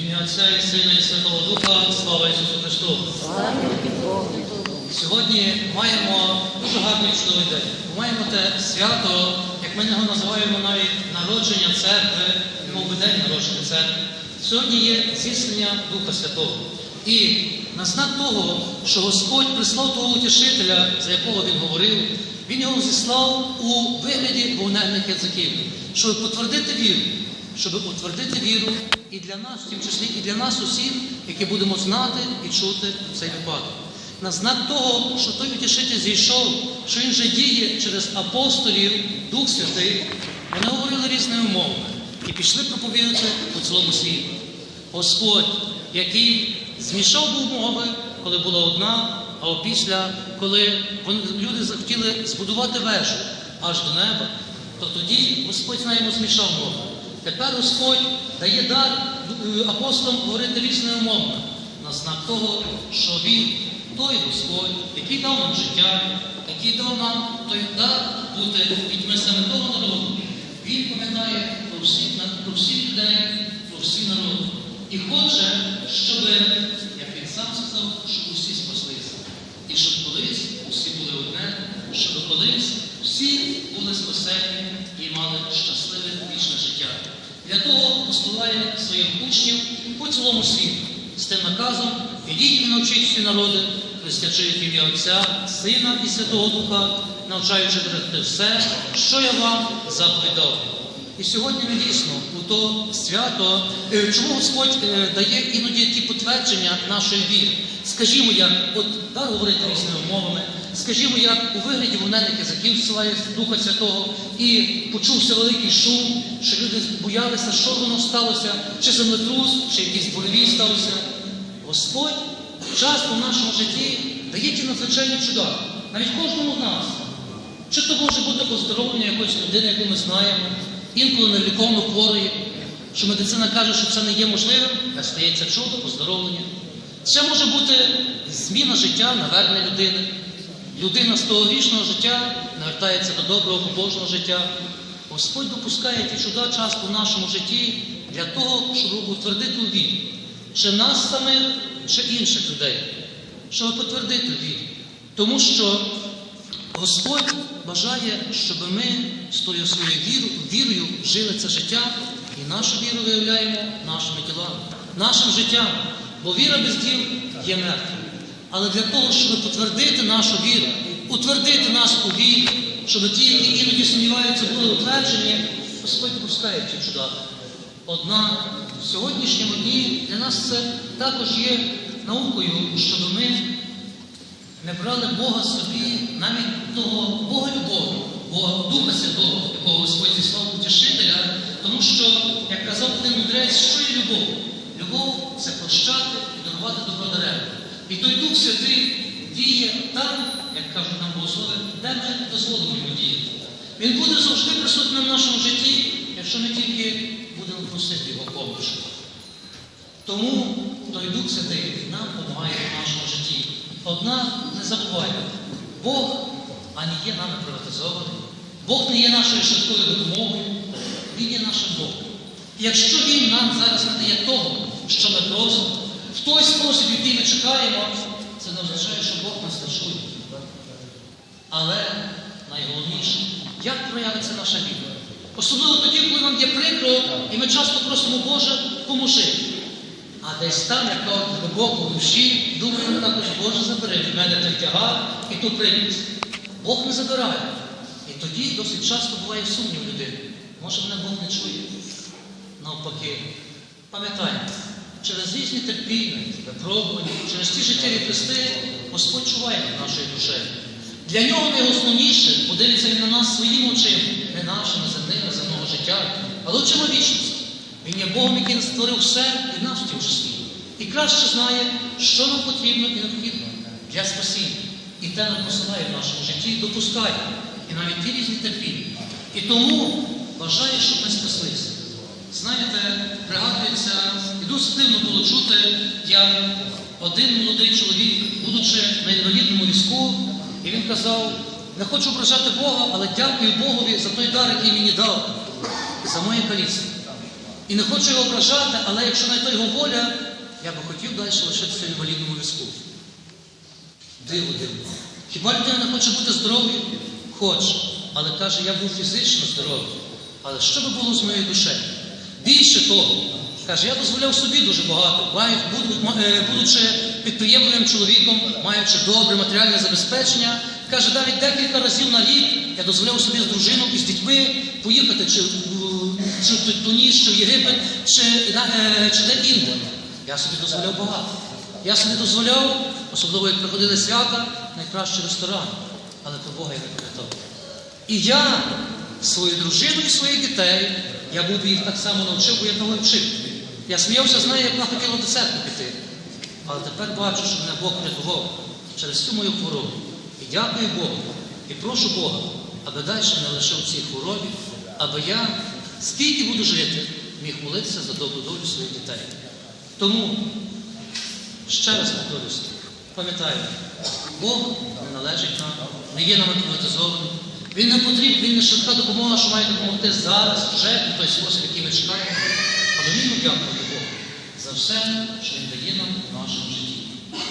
Ім'я Отця і Сина і Святого Духа, слава Ісусу Христу! Сьогодні маємо дуже гарний чудовий день. Ми маємо те свято, як ми його називаємо навіть народження церкви, мов би день народження церкви. Сьогодні є зіснення Духа Святого. І на знак того, що Господь прислав того утішителя, за якого він говорив, він його зіслав у вигляді вогненних язиків, щоб потвердити віру, щоб утвердити віру і для нас, в тім числі і для нас усіх, які будемо знати і чути цей випадок. На знак того, що той утішитель зійшов, що він вже діє через апостолів, Дух Святий, вони говорили різними мовами і пішли проповідати по цілому світу. Господь, який змішав був мови, коли була одна, а опісля, коли люди захотіли збудувати вежу аж до неба, то тоді Господь з ними змішав мови. Тепер Господь дає дар е, апостолам говорити різними мовами на знак того, що Він той Господь, який дав нам життя, який дав нам той дар бути дітьми саме того народу. Він пам'ятає про всіх, про всіх людей, про всі народи. І хоче, щоб, як він сам сказав, щоб усі спаслися. І щоб колись усі були одне, щоб колись всі були спасені і мали життя. Для того посилає своїх учнів по цілому світу з тим наказом ідіть і навчіть всі народи, хрестячи ім'я Отця, Сина і Святого Духа, навчаючи берегти все, що я вам заповідав. І сьогодні ми дійсно у то свято, е, чому Господь е, дає іноді ті підтвердження нашої віри. Скажімо, як от так говорити різними мовами, скажімо, як у вигляді вогненних язиків силає Духа Святого, і почувся великий шум, що люди боялися, що воно сталося, чи землетрус, чи якісь болеві сталося. Господь часто в нашому житті дає ті надзвичайні чуда, навіть кожному з нас. Чи то може бути оздоровлення якоїсь людини, яку ми знаємо, інколи невліковно хворої, що медицина каже, що це не є можливим, а стається чудо, оздоровлення. Це може бути зміна життя, навернення людини. Людина з того грішного життя навертається до доброго побожного життя. Господь допускає ті чуда часто в нашому житті для того, щоб утвердити у вірі. Чи нас самих, чи інших людей, щоб потвердити віру. Тому що Господь бажає, щоб ми з тою своєю вірою, вірою жили це життя і нашу віру виявляємо нашими тілами, нашим життям. Бо віра без діл є мертва. Але для того, щоб потвердити нашу віру, утвердити нас у вірі, щоб ті, які іноді сумніваються, були утверджені, Господь допускає ці чуда. Однак в сьогоднішньому дні для нас це також є наукою, щоб ми не брали Бога собі, навіть того Бога любові, Бога Духа Святого, якого Господь зіслав утішителя, тому що, як казав один мудрець, що є любов? Любов це прощати і дарувати добро даремно. І той Дух Святий діє там, як кажуть нам богослови, де ми дозволимо йому діяти. Він буде завжди присутнім в нашому житті, якщо ми тільки будемо просити його помочі. Тому той Дух Святий нам допомагає в нашому житті. Однак не забувайте, Бог ані є нами приватизований, Бог не є нашою швидкою допомогою, Він є нашим Богом. І якщо Він нам зараз не дає того, що ми просимо, той спосіб, який ми чекаємо, це не означає, що Бог нас не чує. Але найголовніше, як проявиться наша віра. Особливо тоді, коли нам є прикро, і ми часто просимо Боже, поможи. А десь там, як то глибоко в душі, думаємо також, Боже, забери від мене той тягар і ту прикрість. Бог не забирає. І тоді досить часто буває сумнів людини. Може, мене Бог не чує. Навпаки, пам'ятаємо, через різні терпіння, випробування, через ті життєві хрести Господь чуває над нашою душею. Для нього найосновніше подивиться він на нас своїм очима, не нашими земними земного життя, але очима вічності. Він є Богом, який створив все і нас в числі. І краще знає, що нам потрібно і необхідно для спасіння. І те нам посилає в нашому житті, і допускає, і навіть ті різні терпіння. І тому бажає, щоб ми спаслися. Знаєте, пригадується, і дивно було чути, як один молодий чоловік, будучи на інвалідному візку, і він казав, не хочу ображати Бога, але дякую Богові за той дар, який мені дав, за моє каліцтво. І не хочу його ображати, але якщо на то його воля, я би хотів далі лишитися в інвалідному візку. Диво, диво. Хіба людина не хоче бути здоровою? Хоче. Але каже, я був фізично здоровий. Але що би було з моєю душею? Більше того, каже, я дозволяв собі дуже багато, е, будучи підприємним чоловіком, маючи добре матеріальне забезпечення. Каже, навіть декілька разів на рік я дозволяв собі з дружиною і з дітьми поїхати чи, чи в Туніс, чи в Єгипет, чи, е, чи де інде. Я собі дозволяв багато. Я собі дозволяв, особливо як приходили свята, найкращий ресторан. Але то Бога я не пам'ятав. І я свою дружину і своїх дітей, я був їх так само навчив, бо я того вчив. Я сміявся з нею, як вона хотіла до церкви піти. Але тепер бачу, що мене Бог врятував через всю мою хворобу. І дякую Богу. І прошу Бога, аби далі мене лишив цій хворобі, аби я, скільки буду жити, міг молитися за добру долю своїх дітей. Тому ще раз повторюся, пам'ятайте, Бог не належить нам, не є нам автоматизований. Він не потрібен, він не швидка допомога, що має допомогти зараз, вже в той спосіб, який ми чекаємо. Він дякувати Богу за все, що він дає нам в нашому житті.